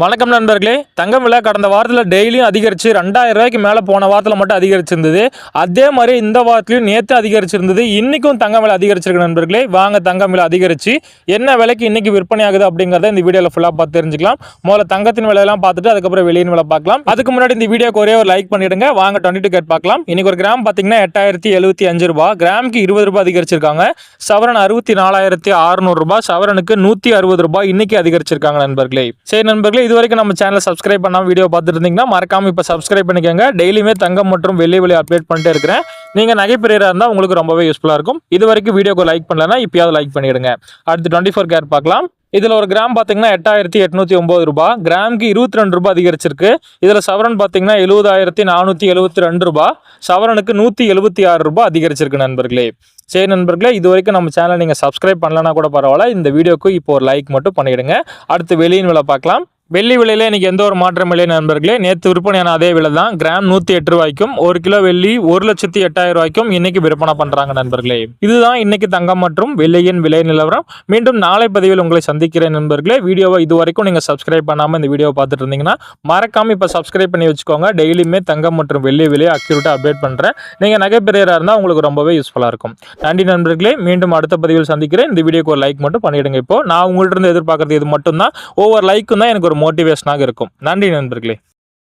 வணக்கம் நண்பர்களே. தங்கம் விலை கடந்த வாரத்தில் டெய்லியும் அதிகரித்து ரெண்டாயிரம் ரூபாய்க்கு மேலே போன வாரத்தில் மட்டும் அதிகரிச்சிருந்தது. அதே மாதிரி இந்த வாரத்துலையும் நேற்று அதிகரிச்சிருந்தது. இன்றைக்கும் தங்கம் விலை அதிகரிச்சிருக்கு நண்பர்களே. வாங்க தங்கம் விலை அதிகரிச்சு என்ன விலைக்கு இன்னைக்கு விற்பனை ஆகுது அப்படிங்கிறத இந்த வீடியோவில் ஃபுல்லாக பார்த்து தெரிஞ்சுக்கலாம். முதல்ல தங்கத்தின் விலையெல்லாம் பார்த்துட்டு அதுக்கப்புறம் வெளியின் விலை பார்க்கலாம். அதுக்கு முன்னாடி இந்த வீடியோக்கு ஒரே ஒரு லைக் பண்ணிடுங்க. வாங்க டுவெண்ட்டி டூ கேட் பார்க்கலாம். இன்னைக்கு ஒரு கிராம் பார்த்தீங்கன்னா எட்டாயிரத்தி எழுபத்தி அஞ்சு ரூபா. கிராமுக்கு இருபது ரூபாய் அதிகரிச்சிருக்காங்க. சவரன் அறுபத்தி நாலாயிரத்தி அறுநூறுபா சவரனுக்கு நூற்றி அறுபது ரூபாய் இன்றைக்கி அதிகரிச்சிருக்காங்க நண்பர்களே. சரி நண்பர்களே இது வரைக்கும் நம்ம சேனலை சப்ஸ்கிரைப் பண்ணாமல் வீடியோ பார்த்துட்டு இருந்தீங்கன்னா மறக்காம இப்போ சப்ஸ்கிரைப் பண்ணிக்கோங்க. டெய்லியுமே தங்கம் மற்றும் வெள்ளி விலை அப்டேட் பண்ணிட்டே இருக்கிறேன். நீங்கள் நகைப்பிரியராக இருந்தால் உங்களுக்கு ரொம்பவே யூஸ்ஃபுல்லாக இருக்கும். இது வரைக்கும் வீடியோக்கு லைக் பண்ணலன்னா இப்போயாவது லைக் பண்ணிடுங்க. அடுத்து டுவெண்ட்டி ஃபோர் கேர் பார்க்கலாம். இதில் ஒரு கிராம் பார்த்தீங்கன்னா எட்டாயிரத்தி எட்நூற்றி ஒம்பது ரூபா கிராமுக்கு இருபத்தி ரெண்டு ரூபாய் அதிகரிச்சிருக்கு. இதில் சவரன் பார்த்தீங்கன்னா எழுபதாயிரத்தி நானூற்றி எழுபத்தி ரெண்டு ரூபாய். சவரனுக்கு நூற்றி எழுபத்தி ஆறு ரூபாய் அதிகரிச்சிருக்கு நண்பர்களே. சரி நண்பர்களே இது வரைக்கும் நம்ம சேனலை நீங்கள் சப்ஸ்கிரைப் பண்ணலன்னா கூட பரவாயில்ல. இந்த வீடியோக்கு இப்போ ஒரு லைக் மட்டும் பண்ணிவிடுங்க அடுத்து வெளியின் விலை பார்க்கலாம். வெள்ளி விலையில் இன்னைக்கு எந்த ஒரு மாற்றம் இல்லை நண்பர்களே. நேற்று விற்பனையான அதே விலை தான். கிராம் நூற்றி எட்டு ரூபாய்க்கும் ஒரு கிலோ வெள்ளி ஒரு லட்சத்தி எட்டாயிரம் ரூபாய்க்கும் இன்றைக்கி விற்பனை பண்ணுறாங்க நண்பர்களே. இதுதான் இன்றைக்கி தங்கம் மற்றும் வெள்ளியின் விலை நிலவரம். மீண்டும் நாளை பதிவில் உங்களை சந்திக்கிறேன் நண்பர்களே. வீடியோவை இது வரைக்கும் நீங்கள் சப்ஸ்கிரைப் பண்ணாமல் இந்த வீடியோவை பார்த்துட்டு இருந்தீங்கன்னா மறக்காமல் இப்போ சப்ஸ்கிரைப் பண்ணி வச்சுக்கோங்க. டெய்லியுமே தங்கம் மற்றும் வெள்ளி விலையை அக்யூரேட்டாக அப்டேட் பண்ணுறேன் நீங்கள் நகைப்பிரியராக இருந்தால் உங்களுக்கு ரொம்பவே யூஸ்ஃபுல்லாக இருக்கும். நன்றி நண்பர்களே. மீண்டும் அடுத்த பதிவில் சந்திக்கிறேன். இந்த வீடியோக்கு ஒரு லைக் மட்டும் பண்ணிவிடுங்க இப்போ. நான் உங்கள்கிட்ட இருந்து எதிர்பார்க்குறது இது மட்டும்தான். ஒவ்வொரு லைக்கும் தான் எனக்கு ஒரு மோட்டிவேஷனாக இருக்கும். நன்றி நண்பர்களே.